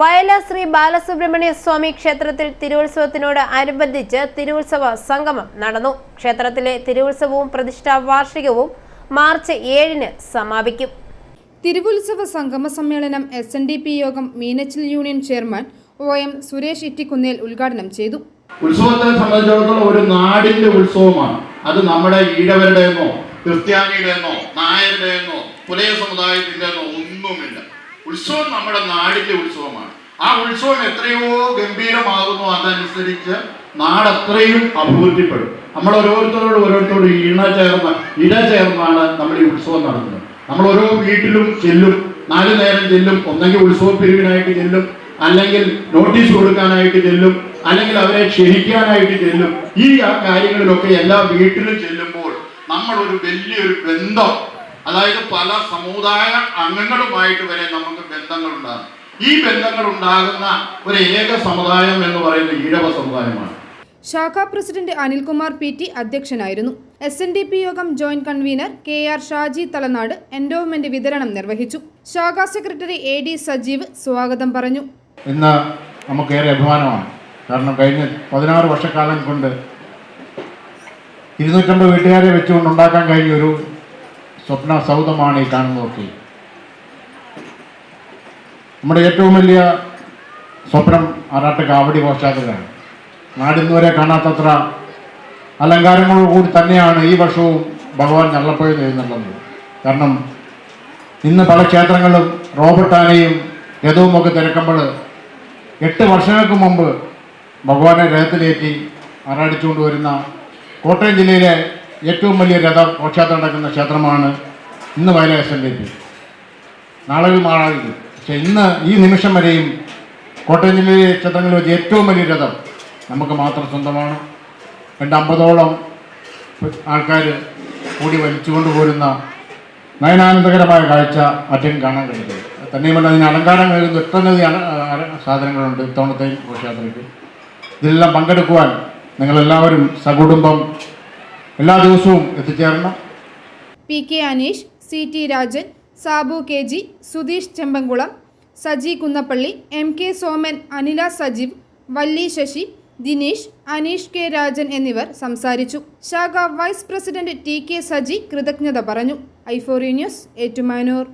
വയലാർ ശ്രീ ബാലസുബ്രഹ്മണ്യ സ്വാമി ക്ഷേത്രത്തിൽ തിരുവുത്സവത്തിനോട് അനുബന്ധിച്ച് തിരുവുത്സവ സംഗമം നടന്നു. ക്ഷേത്രത്തിലെ തിരുവുത്സവവും പ്രതിഷ്ഠാ വാർഷികവും മാർച്ച് ഏഴിന് സമാപിക്കും. തിരുവുത്സവ സംഗമ സമ്മേളനം എസ് എൻ ഡി പി യോഗം Meenachil union chairman O M Suresh Ittikunnel ഉദ്ഘാടനം ചെയ്തു. ഉത്സവത്തെ സംബന്ധിച്ചിടത്തോളം ഒരു നാടിന്റെ ഉത്സവമാണ്. അത് നമ്മുടെ ഈഴവരുടെയെന്നോ ക്രിസ്ത്യാനിയുടെയെന്നോ നായരുടെയെന്നോ പുലയ സമുദായത്തിന്റെന്നോ ഒന്നുമില്ല. ഉത്സവം നമ്മുടെ നാടിന്റെ ഉത്സവമാണ്. ആ ഉത്സവം എത്രയോ ഗംഭീരമാകുന്നു. അതനുസരിച്ച് നാട് അത്രയും അഭിവൃദ്ധിപ്പെടും. നമ്മൾ ഓരോരുത്തരോട് ഓരോരുത്തരോട് ഇണ ചേർന്ന് ഇട ചേർന്നാണ് നമ്മൾ ഈ ഉത്സവം നടത്തുന്നത്. നമ്മൾ ഓരോ വീട്ടിലും ചെല്ലും നാല് നേരം ചെല്ലും ഒന്നെങ്കിൽ ഉത്സവ പിരിവിനായിട്ട് ചെല്ലും അല്ലെങ്കിൽ നോട്ടീസ് കൊടുക്കാനായിട്ട് ചെല്ലും അല്ലെങ്കിൽ അവരെ ക്ഷണിക്കാനായിട്ട് ചെല്ലും. ഈ ആ കാര്യങ്ങളിലൊക്കെ എല്ലാ വീട്ടിലും ചെല്ലുമ്പോൾ നമ്മൾ ഒരു വലിയൊരു ബന്ധം അതായത് പല സമുദായ അംഗങ്ങളുമായിട്ട് വരെ നമുക്ക് ബന്ധങ്ങളുണ്ടാകും. ഈ ബന്ധങ്ങൾ ഉണ്ടാകുന്ന ഒരു ഏക സമുദായം എന്ന് പറയുന്ന ഈഴവ സമുദായമാണ്. ശാഖാ പ്രസിഡന്റ് അനിൽകുമാർ പി ടി അധ്യക്ഷനായിരുന്നു. എസ് എൻ ഡി പി യോഗം joint convener K R Shaji Thalanad endowment വിതരണം നിർവഹിച്ചു. ശാഖാ സെക്രട്ടറി എ ഡി സജീവ് സ്വാഗതം പറഞ്ഞു. ഇന്ന് നമുക്കേറെ അഭിമാനമാണ്. കാരണം കഴിഞ്ഞ പതിനാറ് വർഷക്കാലം കൊണ്ട് ഇരുന്നൂറ്റമ്പത് വീട്ടുകാരെ വെച്ചുകൊണ്ട് ഉണ്ടാക്കാൻ കഴിഞ്ഞ ഒരു സ്വപ്ന സൗധമാണ് ഈ കാണുന്നതൊക്കെ. നമ്മുടെ ഏറ്റവും വലിയ സ്വപ്നം ആറാട്ട് കാവടി ഘോഷാത്രയാണ് നാടിന്നുവരെ കാണാത്തത്ര അലങ്കാരങ്ങളോടുകൂടി തന്നെയാണ് ഈ വർഷവും ഭഗവാൻ ഞള്ളപ്പഴം എഴുന്നള്ളുന്നത് കാരണം ഇന്ന് പല ക്ഷേത്രങ്ങളും റോബർട്ട് ആനയും രഥവുമൊക്കെ തിരക്കുമ്പോൾ എട്ട് വർഷങ്ങൾക്ക് മുമ്പ് ഭഗവാനെ രഥത്തിലേറ്റി ആറാടിച്ചുകൊണ്ട് വരുന്ന കോട്ടയം ജില്ലയിലെ ഏറ്റവും വലിയ രഥ ഘോഷയാത്ര നടക്കുന്ന ക്ഷേത്രമാണ് ഇന്ന് വയല എസ് എൻ നാളെ മാറാതിരിക്കും പക്ഷെ ഇന്ന് ഈ നിമിഷം വരെയും കോട്ടയം ജില്ലയിലെ ക്ഷേത്രങ്ങളിൽ വെച്ച് ഏറ്റവും വലിയ രഥം നമുക്ക് മാത്രം സ്വന്തമാണ്. രണ്ട് അമ്പതോളം ആൾക്കാർ കൂടി വലിച്ചുകൊണ്ട് പോരുന്ന നയനാനന്ദകരമായ കാഴ്ച മറ്റും കാണാൻ കഴിയുന്നത്. തന്നെയുമല്ല അതിന് അലങ്കാരം കഴിയുന്ന ഒട്ടനവധി സാധനങ്ങളുണ്ട് ഇത്തവണത്തെ ഘോഷയാത്രയ്ക്ക്. ഇതിലെല്ലാം പങ്കെടുക്കുവാൻ നിങ്ങളെല്ലാവരും സകുടുംബം എല്ലാ ദിവസവും എത്തിച്ചേരണം. P K Aneesh C T Rajan Sabu K G Sudheesh Chembankulam Saji Kunnappally M K Soman Anila Sajeev Valli Sasi Dineesh Aneesh K Rajan എന്നിവർ സംസാരിച്ചു. ശാഖ vice president T K Saji കൃതജ്ഞത പറഞ്ഞു. ഐഫോറി ന്യൂസ് ഏറ്റുമാനൂർ.